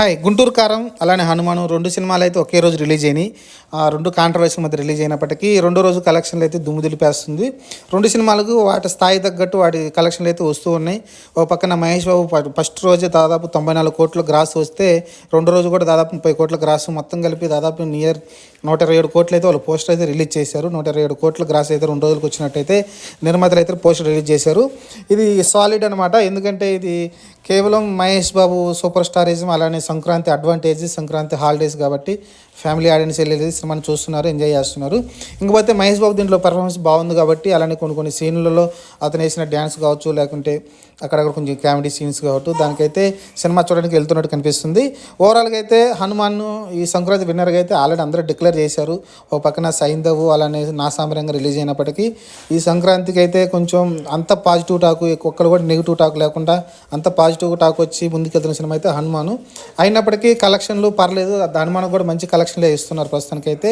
Hi Guntur కారం అలానే హనుమాను రెండు సినిమాలు అయితే ఒకే రోజు రిలీజ్ అయినాయి. ఆ రెండు కాంట్రవర్సీ మధ్య రిలీజ్ అయినప్పటికీ రెండో రోజు కలెక్షన్లు అయితే దుమ్ము దులిపేస్తుంది. రెండు సినిమాలకు వాటి స్థాయి తగ్గట్టు వాటి కలెక్షన్లు అయితే వస్తూ ఉన్నాయి. ఓ పక్కన మహేష్ బాబు ఫస్ట్ రోజే దాదాపు తొంభై నాలుగు కోట్ల గ్రాస్ వస్తే రెండో రోజు కూడా దాదాపు ముప్పై కోట్ల గ్రాస్ మొత్తం కలిపి దాదాపు నియర్ నూట ఇరవై ఏడు కోట్లు అయితే వాళ్ళు పోస్టర్ అయితే రిలీజ్ చేశారు. నూట ఇరవై ఏడు కోట్ల గ్రాస్ అయితే రెండు రోజులకు వచ్చినట్టయితే నిర్మాతలు అయితే పోస్టర్ రిలీజ్ చేశారు. ఇది సాలిడ్ అనమాట ఎందుకంటే ఇది కేవలం మహేష్ బాబు సూపర్ స్టారిజం అలానే సంక్రాంతి అడ్వాంటేజ్ సంక్రాంతి హాలిడేస్ కాబట్టి ఫ్యామిలీ ఆడియన్స్ వెళ్ళేది సినిమాని చూస్తున్నారు ఎంజాయ్ చేస్తున్నారు. ఇంకపోతే మహేష్ బాబు దీంట్లో పర్ఫార్మెన్స్ బాగుంది కాబట్టి అలానే కొన్ని కొన్ని సీన్లలో అతను వేసిన డ్యాన్స్ కావచ్చు లేకుంటే అక్కడక్కడ కొంచెం కామెడీ సీన్స్ కావచ్చు దానికైతే సినిమా చూడడానికి వెళ్తున్నట్టు కనిపిస్తుంది. ఓవరాల్గా అయితే హనుమాన్ ఈ సంక్రాంతి విన్నర్గా అయితే ఆల్రెడీ అందరూ డిక్లేర్ చేశారు. ఓ పక్కన సైంధవ్ అలానే నా సామరంగా రిలీజ్ అయినప్పటికీ ఈ సంక్రాంతికి అయితే కొంచెం అంత పాజిటివ్ టాక్ ఒక్కరు కూడా నెగిటివ్ టాక్ లేకుండా అంత పాజిటివ్ టాక్ వచ్చి ముందుకెళ్తున్న సినిమా అయితే హనుమాను. అయినప్పటికీ కలెక్షన్లు పర్లేదు హనుమాన్ కూడా మంచి కలెక్షన్లే ఇస్తున్నారు ప్రస్తుతానికైతే.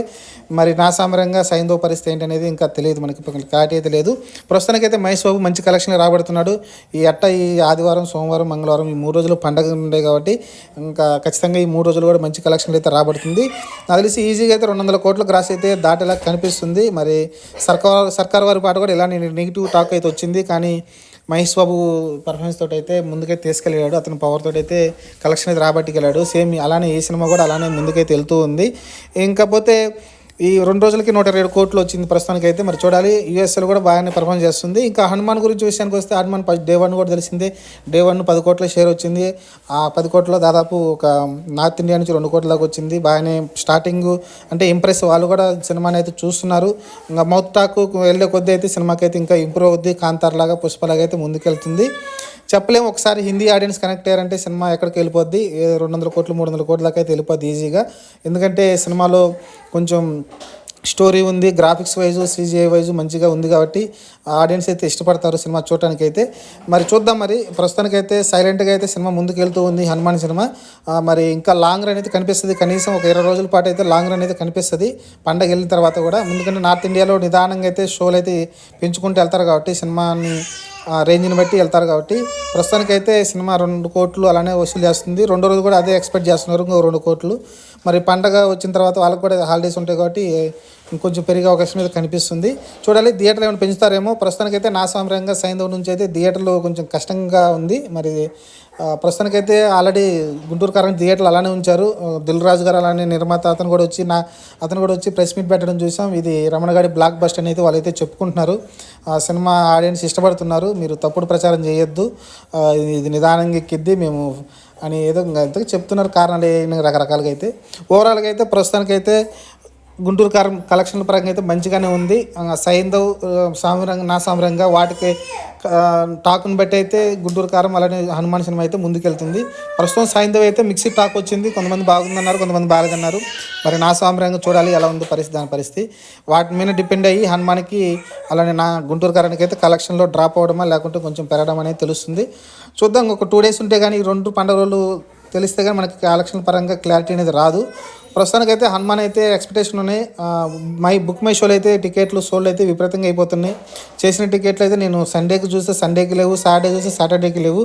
మరి నా సామరంగా సైంధవ్ పరిస్థితి ఏంటనేది ఇంకా తెలియదు మనకి క్లారిటీ అయితే లేదు. ప్రస్తుతానికైతే మహేష్ బాబు మంచి కలెక్షన్ రాబడుతున్నాడు. ఈ అట్ట ఈ ఆదివారం సోమవారం మంగళవారం ఈ మూడు రోజులు పండగ ఉండే కాబట్టి ఇంకా ఖచ్చితంగా ఈ మూడు రోజులు కూడా మంచి కలెక్షన్ అయితే రాబడుతుంది. నాకు తెలిసి ఈజీగా అయితే రెండు వందల కోట్ల గ్రాస్ అయితే దాటేలా కనిపిస్తుంది. మరి సర్కార్ సర్కార్ వారి పాట కూడా ఇలానే నెగిటివ్ టాక్ అయితే వచ్చింది. కానీ మహేష్ బాబు పర్ఫార్మెన్స్ తోటి అయితే ముందుకైతే తీసుకెళ్ళాడు. అతని పవర్ తోటి అయితే కలెక్షన్ అయితే రాబట్టుకెళ్ళాడు. సేమ్ అలానే ఈ సినిమా కూడా అలానే ముందుకైతే వెళ్తూ ఉంది. ఇంకపోతే ఈ రెండు రోజులకి నూట ఇరవై కోట్లు వచ్చింది ప్రస్తుతానికి అయితే మరి చూడాలి యూఎస్ఎల్ కూడా బాగానే పర్ఫామ్ చేస్తుంది. ఇంకా హనుమాన్ గురించి విషయానికి వస్తే హనుమాన్ డే వన్ కూడా తెలిసిందే. డే వన్ పది కోట్ల షేర్ వచ్చింది. ఆ పది కోట్లలో దాదాపు ఒక నార్త్ ఇండియా నుంచి రెండు కోట్ల దాకా వచ్చింది. బాగానే స్టార్టింగ్ అంటే ఇంప్రెస్ వాళ్ళు కూడా సినిమాని అయితే చూస్తున్నారు. ఇంకా మౌత్ టాక్ వెళ్ళే కొద్దీ అయితే సినిమాకి అయితే ఇంకా ఇంప్రూవ్ అవుద్ది. కాంతార్ లాగా పుష్పలాగా అయితే ముందుకెళ్తుంది. చెప్పలేము. ఒకసారి హిందీ ఆడియన్స్ కనెక్ట్ అయ్యారంటే సినిమా ఎక్కడికి వెళ్ళిపోద్ది? రెండు వందల కోట్లు మూడు వందల కోట్ల దాకా అయితే వెళ్ళిపోద్ది ఈజీగా. ఎందుకంటే సినిమాలో కొంచెం స్టోరీ ఉంది గ్రాఫిక్స్ వైజ్ సీజీఐ వైజ్ మంచిగా ఉంది కాబట్టి ఆడియన్స్ అయితే ఇష్టపడతారు సినిమా చూడటానికి అయితే మరి చూద్దాం మరి. ప్రస్తుతానికైతే సైలెంట్గా అయితే సినిమా ముందుకు వెళ్తూ ఉంది హనుమాన్ సినిమా. మరి ఇంకా లాంగ్ రన్ అయితే కనిపిస్తుంది. కనీసం ఒక ఇరవై రోజుల పాటు అయితే లాంగ్ రన్ అయితే కనిపిస్తుంది. పండగ వెళ్ళిన తర్వాత కూడా. ఎందుకంటే నార్త్ ఇండియాలో నిదానంగా అయితే షోలు అయితే పెంచుకుంటూ వెళ్తారు కాబట్టి సినిమాని రేంజ్ని బట్టి వెళ్తారు కాబట్టి ప్రస్తుతానికైతే సినిమా రెండు కోట్లు అలానే వసూలు చేస్తుంది. రెండో రోజు కూడా అదే ఎక్స్పెక్ట్ చేస్తున్నారు ఇంకో రెండు కోట్లు. మరి పండగ వచ్చిన తర్వాత వాళ్ళకి కూడా హాలిడేస్ ఉంటాయి కాబట్టి ఇంకొంచెం పెరిగే అవకాశం అయితే కనిపిస్తుంది. చూడాలి థియేటర్లు ఏమైనా పెంచుతారేమో. ప్రస్తుతానికైతే నా సాంప్రదాయంగా సైంధవ్ నుంచి అయితే థియేటర్లు కొంచెం కష్టంగా ఉంది. మరి ప్రస్తుతానికైతే ఆల్రెడీ గుంటూరు కరెంట్ థియేటర్లు అలానే ఉంచారు. దిల్ రాజు గారు అలానే నిర్మాత అతను కూడా వచ్చి నా అతను కూడా వచ్చి ప్రెస్ మీట్ పెట్టడం చూసాం. ఇది రమణగాడి బ్లాక్ బస్ట్ అని అయితే వాళ్ళైతే చెప్పుకుంటున్నారు. ఆ సినిమా ఆడియన్స్ ఇష్టపడుతున్నారు. మీరు తప్పుడు ప్రచారం చేయొద్దు. ఇది నిదానంగా ఎక్కిద్ది. మేము అని ఏదో ఇంకా చెప్తున్నారు. కారణాలు ఏ- రకరకాలుగా అయితే. ఓవరాల్గా అయితే ప్రస్తుతానికైతే గుంటూరు కారం కలెక్షన్ల పరంగా అయితే మంచిగానే ఉంది. సైంధవ్ సామరంగ నా సామరంగా వాటికి టాక్ను బట్టి అయితే గుంటూరు కారం అలానే హనుమాన్ సినిమా అయితే ముందుకెళ్తుంది. ప్రస్తుతం సైంధవ్ అయితే మిక్సీ టాక్ వచ్చింది. కొంతమంది బాగుందన్నారు కొంతమంది బాగాలేదన్నారు మరి నా సామరంగా చూడాలి ఎలా ఉంది పరిస్థితి దాని పరిస్థితి. వాటి మీద డిపెండ్ అయ్యి హనుమాన్కి అలానే నా గుంటూరు కారానికి అయితే కలెక్షన్లో డ్రాప్ అవడమా లేకుంటే కొంచెం పెరగడం అనేది తెలుస్తుంది. చూద్దాం ఒక టూ డేస్ ఉంటే కానీ ఈ రెండు పండుగ రోజులు తెలిస్తే కానీ మనకి కలెక్షన్ పరంగా క్లారిటీ అనేది రాదు. ప్రస్తుతానికైతే హనుమాన్ అయితే ఎక్స్పెక్టేషన్ ఉన్నాయి మై బుక్ మై షోలో అయితే టికెట్లు సోల్డ్ అయితే విపరీతంగా అయిపోతున్నాయి. చేసిన టికెట్లు అయితే నేను సండేకి చూస్తే సండేకి లేవు సాటర్డే చూస్తే సాటర్డేకి లేవు.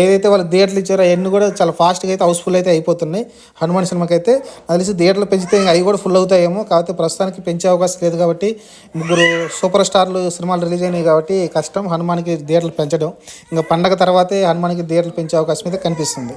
ఏదైతే వాళ్ళు థియేటర్లు ఇచ్చారో అవన్నీ కూడా చాలా ఫాస్ట్గా అయితే హౌస్ఫుల్ అయితే అయిపోతున్నాయి. హనుమాన్ సినిమాకి అయితే అది తెలిసి థియేటర్లు పెంచితే అవి కూడా ఫుల్ అవుతాయేమో. కాకపోతే ప్రస్తుతానికి పెంచే అవకాశం లేదు కాబట్టి ముగ్గురు సూపర్ స్టార్లు సినిమాలు రిలీజ్ అయినాయి కాబట్టి కష్టం హనుమాన్కి థియేటర్లు పెంచడం. ఇంకా పండగ తర్వాతే హనుమాన్కి థియేటర్లు పెంచే అవకాశం అయితే కనిపిస్తుంది.